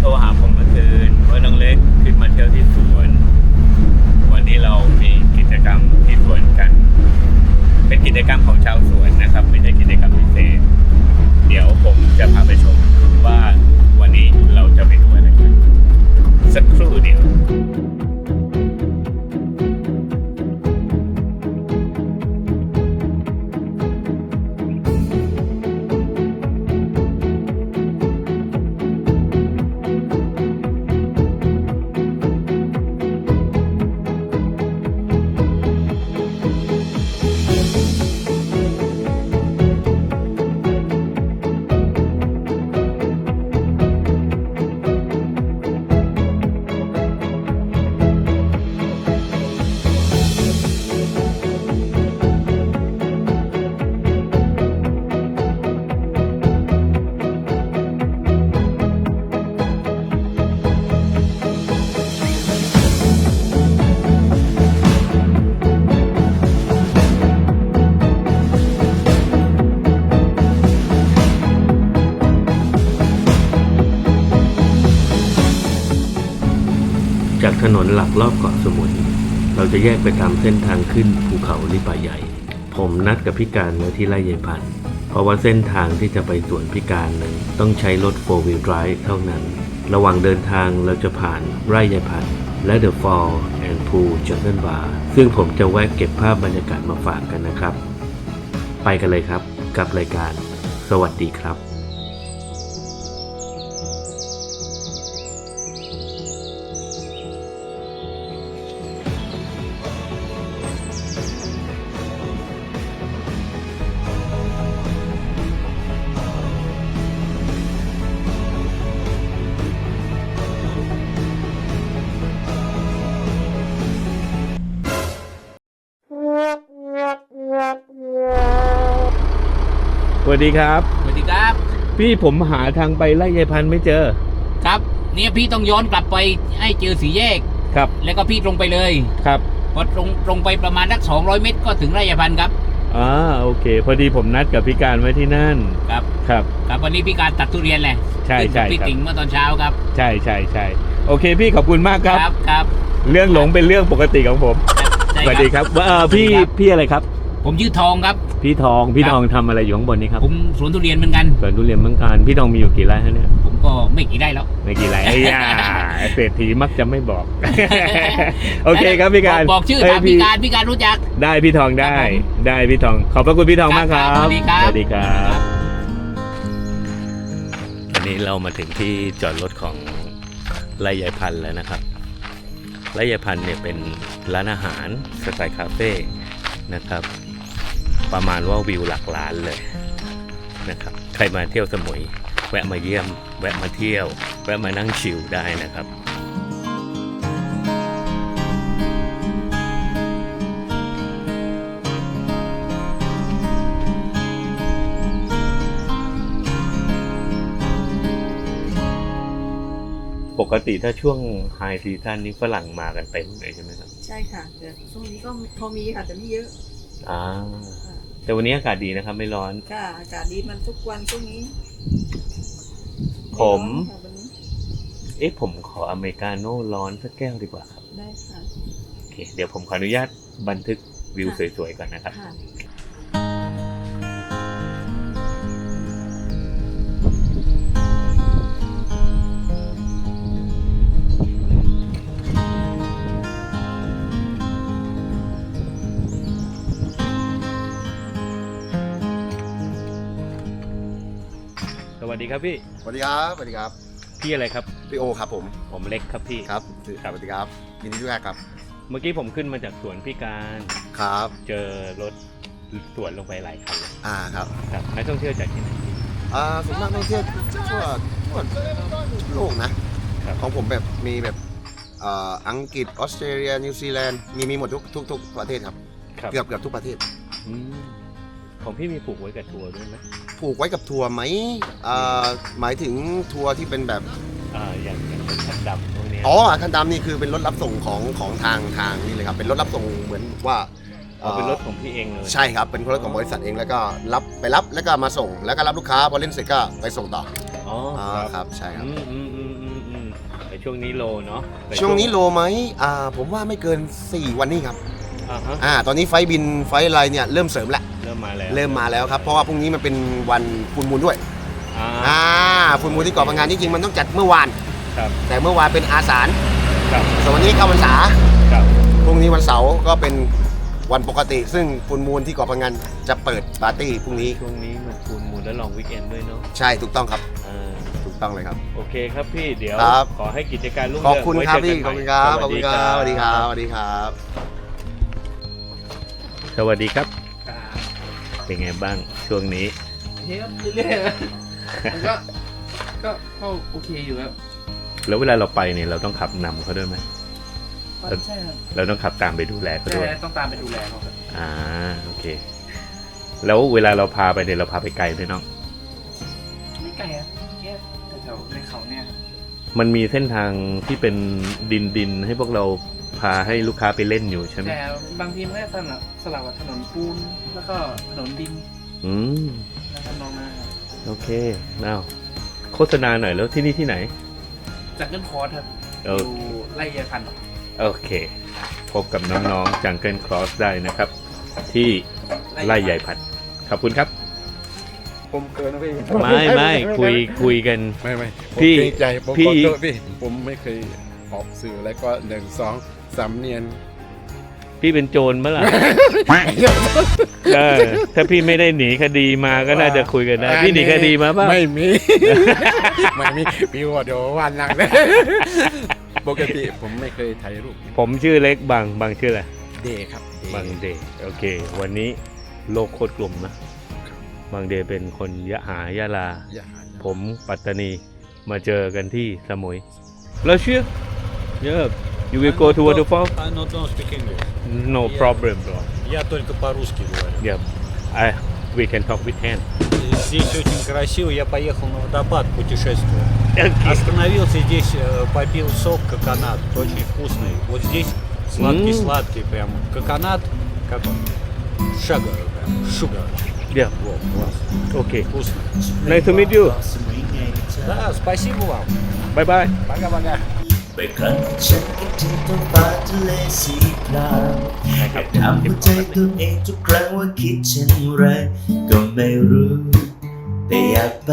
โทรหาผมเมื่อคืนว่าน้องเล็กขึ้นมาเที่ยวที่สวน วันนี้เรามีกิจกรรมที่สวนกัน เป็นกิจกรรมของชาวสวนนะครับ ไม่ใช่กิจกรรมพิเศษ เดี๋ยวผมจะพาไปชมว่าวันนี้เราจะไปดูอะไรกันสักครู่เดียว รอบเกาะสมุย เราจะแยกไปตามเส้นทางขึ้นภูเขาลิปาใหญ่ ผมนัดกับพี่การไว้ที่ไร่ยายพันธ์เพราะว่าเส้นทางที่จะไปสวนพี่การนั้นต้องใช้รถ 4 wheel drive เท่านั้น ระหว่างเดินทางเราจะผ่านไร่ยายพันธ์และ The Fall and Pool Jungle Bar ซึ่งผมจะแวะเก็บภาพบรรยากาศมาฝากกันนะครับ ไปกันเลยครับกับรายการ สวัสดีครับ วัสดีครับ สวัสดีครับ พี่ผมหาทางไปไล่ยายพันธุ์ไม่เจอ ครับ เนี่ยพี่ต้องย้อนกลับไปให้เจอสีแยก ครับ แล้วก็พี่ตรงไปเลยครับพอตรงตรงไปประมาณสักสองร้อยเมตรก็ถึงไร่ยาพันธุ์ครับ อ่าโอเค พอดีผมนัดกับพี่การไว้ที่นั่น ครับ ครับ ครับวันนี้พี่การตัดทุเรียนแหละใช่ขึ้นกับใช่พี่ครับ ติ๋งเมื่อตอนเช้าครับ ใช่ใช่ใช่โอเคพี่ขอบคุณมากครับ ครับครับเรื่องหลงเป็นเรื่องปกติของผมใช่สวัสดีครับว่าเอ่อพี่สวัสดีครับพี่อะไรครับ ผมชื่อทองครับ พี่ทองพี่ครับทองทำอะไรอยู่ข้างบนนี้ครับผมสวนทุเรียนเหมือนกัน สวนทุเรียนเมืองการพี่ทองมีอยู่กี่ไร่ฮะเนี่ยผมก็ไม่กี่ได้แล้ว ไม่กี่ไร่ไอ้ย่าเศรษฐีมักจะไม่บอก โอเคครับพี่การบอกบอกชื่อเฮ้ยถามพี่การพี่การรู้จัก ได้พี่ทองได้ครับผมได้พี่ทอง ขอบพระคุณพี่ทองมากครับครับสวัสดีครับสวัสดีครับวันนี้เรามาถึงที่จอดรถของไร่ยายพันธุ์แล้วนะครับไร่ยายพันธุ์เนี่ยเป็นร้านอาหารสไตล์คาเฟ่นะครับ ประมาณว่าวิวหลักล้านเลยนะครับใครมาเที่ยวสมุย แวะมาเยี่ยม แวะมาเที่ยว แวะมานั่งชิลได้นะครับปกติถ้าช่วงไฮซีซันนี้ฝรั่งมากันเต็มเลยใช่ไหมครับ ใช่ค่ะแต่ช่วงนี้ก็พอมีค่ะแต่ไม่เยอะ อ่าค่ะ แต่วันนี้อากาศดีนะครับ ไม่ร้อน ค่ะอากาศดีมันทุกวันช่วงนี้ผม ไร้อนค่ะวันนี้เอ๊ะผมขออเมริกาโน่ร้อนสักแก้วดีกว่าครับได้ค่ะ โอเคเดี๋ยวผมขออนุญาตบันทึกวิวสวยๆก่อนนะครับ ค่ะ วัสดีครับพี่ สวัสดีครับ สวัสดีครับ พี่อะไรครับ พี่โอครับผม ผมเล็กครับพี่ ครับ สวัสดีครับยินดีด้วยครับ เมื่อกี้ผมขึ้นมาจากสวนพี่การ ครับ เจอรถสวนลงไปหลายคันเลยอ่าครับ ครับนักท่องเที่ยวจากที่ไหน อ่าส่วนมากนักท่องเที่ยวทั่วทั่วโลกนะ ครับ ของผมแบบมีแบบอ่าอังกฤษ ออสเตรเลีย นิวซีแลนด์ มีมีหมดทุกทุกทุกประเทศครับ ครับเกือบเกือบทุกประเทศ อืม ของพี่มีผูกไว้กับทัวร์ด้วยไหมผูกไว้กับทัวร์ไหมอ่าหมายถึงทัวร์ที่เป็นแบบ อ่าอย่างอย่างเป็นคันดำพวกเนี้ยอ๋อคันดำนี่คือเป็นรถรับส่งของของทางทางนี่เลยครับ เป็นรถรับส่งเหมือนว่าเอาเป็นรถของพี่เองเลยใช่ครับ เป็นรถของบริษัทเองแล้วก็รับไปรับแล้วก็มาส่ง แล้วก็รับลูกค้าพอเล่นเสร็จก็ไปส่งต่ออ๋ออ่าคครับรับใช่ครับ อืมอืมอืมอืมอืมแต่ช่วงนี้โลเนาะแต่ช่วงนี้โลไหมอ่าผมว่าไม่เกิน 4 วันนี้ครับอ่าฮะ อ่าตอนนี้ไฟล์บินไฟล์อะไรเนี่ยเริ่มเสริมแล้ว เริ่มมาแล้วเริ่มมาแล้วครับเพราะว่าพรุ่งนี้มันเป็นวันฟุลมูลด้วยอ่าอ่าฟุลมูลที่เกาะพังงานที่จริงมันต้องจัดเมื่อวาน ครับแต่เมื่อวานเป็นอาสาฬครับส่วนวันนี้เข้าพรรษาครับพรุ่งนี้วันเสาร์ก็เป็นวันปกติ ซึ่งฟุลมูลที่เกาะพังงานจะเปิดปาร์ตี้พรุ่งนี้ช่วงนี้มันคูณมูลและลองวิกเอนด้วยเนาะใช่ถูกต้องครับอ่าถูกต้องเลยครับ โอเคครับพี่เดี๋ยว ครับ ขอให้กิจการรุ่งขอบเรืองคุณไว้ครับเจพี่กันขอบคุณใหคม่รับขอบคุณครับสวัสดีครับสวัสดีครับ สวัสดีครับ เป็นไงบ้างช่วงนี้เฮ้ยเรื่อยๆนะมันก็ ก็ก็โอเคอยู่ครับแล้วเวลาเราไปเนี่ยเราต้องขับนำเขาด้วยไหมใช่ครับเราต้องขับตามไปดูแลเขาใช่ด้วยต้องตามไปดูแลเขาครับอ่าโอเค แล้วเวลาเราพาไปเนี่ยเราพาไปไกลไหมน้อง ไม่ไกลครับแค่แถวๆในเขาเนี่ยครับมันมีเส้นทางที่เป็นดินดินๆให้พวกเรา พาให้ลูกค้าไปเล่นอยู่ใช่ไหมแต่บางทีมันก็สลับสลับกับถนนปูนแล้วก็ถนนดินอืมแล้วก็น้องนะครับโอเคน้าวโฆษณาหน่อยแล้วที่นี่ที่ไหน จากเกิลคอร์สครับโออเคยู่ไล่ยายพันธุ์โอเค พบกับน้องๆจังเกิลครอสได้นะครับ ที่ไล่ใหญ่พันธุ์ขอบคุณครับ ผมเกินนะพี่ไม่ไม่คุยคุยกัน ไม่ไม่ผมพี่เกรงใจผมพี่ ขอโทษพี่ ผมไม่เคยออกสื่อแล้วก็หนึ่งสอง สามเนียน พี่เป็นโจรเมื่อไหร่เออถ้าพี่ไม่ได้หนีคดีมาก็น่าจะคุยกันได้ พี่หนีคดีมาป่ะ ไม่มี ไม่มี พี่ว่าเดี๋ยววันหลังเลยปกติผมไม่เคยถ่ายรูปผมชื่อเล็กบางบางชื่ออะไร เดย์ครับเดย์บางเดย์โอเค วันนี้โลกโคตรกลมนะบางเดย์เป็นคนยะหายะลา อย่าหาอย่าผมปัตตานีมาเจอกันที่สมุย เราเชื่อ yeah you will go to waterfall I not don't speak English. no problem bro Я только по-русски говорю. yeah I we can talk with hand Здесь очень красиво. Я поехал на водопад путешествовать. okay. Остановился здесь, э, попил сок, коконат. Очень вкусный. Вот здесь сладкий-сладкий прям. Коконат, как он? Шагар, прям. Шугар. yeah Вот, класс. okay Вкусно. nice to meet you Да, спасибо вам. bye bye Пока-пока. ไปครั้งฉันคิดถึงท้องฟ้าทะเลสีครามแอบถามหัวใจตัวเองทุกครั้งว่าคิดเช่นไร ก็ไม่รู้ แต่อยากไป